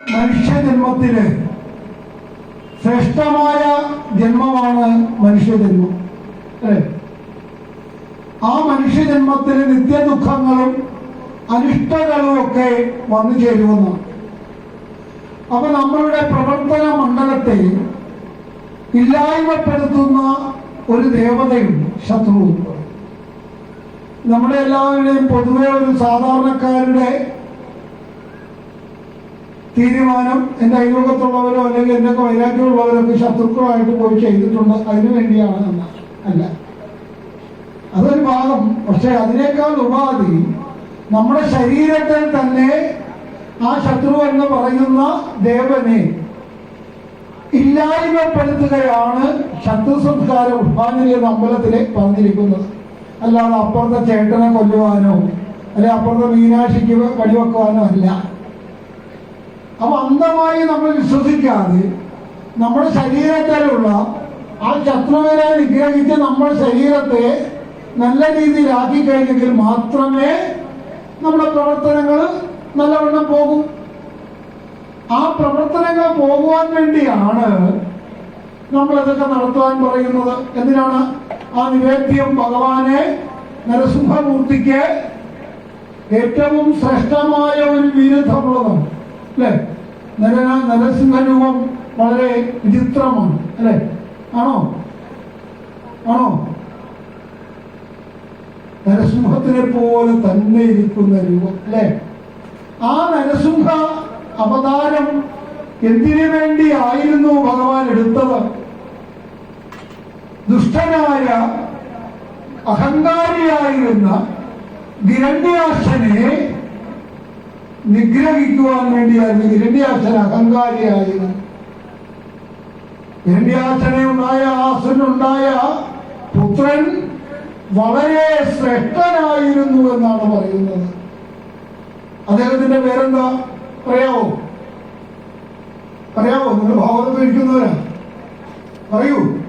മനുഷ്യജന്മത്തിന് ശ്രേഷ്ഠമായ ജന്മമാണ് മനുഷ്യജന്മം. അല്ലേ? ആ മനുഷ്യജന്മത്തിന് നിത്യദുഃഖങ്ങളും അനിഷ്ടങ്ങളും ഒക്കെ വന്നു ചേരുമെന്നാണ്. അപ്പൊ നമ്മളുടെ പ്രവർത്തന മണ്ഡലത്തെ ഇല്ലായ്മപ്പെടുത്തുന്ന ഒരു ദേവതയുണ്ട് ശത്രു. നമ്മുടെ എല്ലാവരുടെയും പൊതുവെ ഒരു സാധാരണക്കാരുടെ തീരുമാനം എന്റെ അയൽവക്കത്തുള്ളവരോ അല്ലെങ്കിൽ എന്റെ വൈരാഗ്യമുള്ളവരൊക്കെ ശത്രുക്കളായിട്ട് പോയി ചെയ്തിട്ടുണ്ട്. അതിനു വേണ്ടിയാണ് എന്ന് അല്ല. അതൊരു ഭാഗം. പക്ഷെ അതിനേക്കാൾ ഉപാധി നമ്മുടെ ശരീരത്തിൽ തന്നെ ആ ശത്രു എന്ന് പറയുന്ന ദേവനെ ഇല്ലായ്മപ്പെടുത്തുകയാണ് ശത്രു സംസ്കാര പുഷ്പാഞ്ജലി എന്ന അമ്പലത്തിലെ പറഞ്ഞിരിക്കുന്നത്. അല്ലാതെ അപ്പുറത്തെ ചേട്ടനെ കൊല്ലുവാനോ അല്ലെ അപ്പുറത്തെ മീനാക്ഷിക്ക് വഴിവെക്കുവാനോ അല്ല. അപ്പൊ അന്ധമായി നമ്മൾ വിശ്വസിക്കാതെ നമ്മുടെ ശരീരത്തിലുള്ള ആ ശത്രുവിനെ നിഗ്രഹിച്ച് നമ്മുടെ ശരീരത്തെ നല്ല രീതിയിലാക്കി കഴിഞ്ഞെങ്കിൽ മാത്രമേ നമ്മുടെ പ്രവർത്തനങ്ങൾ നല്ലവണ്ണം പോകും. ആ പ്രവർത്തനങ്ങൾ പോകുവാൻ വേണ്ടിയാണ് നമ്മൾ അതൊക്കെ നടത്തുവാൻ പറയുന്നത്. എന്തിനാണ്? ആ നിവേദ്യം ഭഗവാനെ നരസിംഹമൂർത്തിക്ക് ഏറ്റവും ശ്രേഷ്ഠമായ ഒരു വിരുദ്ധമുള്ളതാണ് അല്ലേ? നരന നരസിംഹ രൂപം വളരെ വിചിത്രമാണ് അല്ലേ? ആണോ? ആണോ? നരസിംഹത്തിനെ പോലെ തന്നെ ഇരിക്കുന്ന രൂപം അല്ലേ? ആ നരസിംഹ അവതാരം എന്തിനു വേണ്ടി ആയിരുന്നു ഭഗവാൻ എടുത്തത്? ദുഷ്ടനായ അഹങ്കാരിയായിരുന്ന ഹിരണ്യാശനെ നിഗ്രഹിക്കുവാൻ വേണ്ടിയായിരുന്നു. ഇരണ്യാസൻ അഹങ്കാരിയായിരുന്നു ഇരണ്യാസനുണ്ടായ ആസുനുണ്ടായ പുത്രൻ വളരെ ശ്രേഷ്ഠനായിരുന്നു എന്നാണ് പറയുന്നത്. അദ്ദേഹത്തിന്റെ പേരെന്താ? പറയാവോ? പറയാവോ? നിങ്ങൾ ഭാഗവതം ഇരിക്കുന്നവരാ? പറയൂ.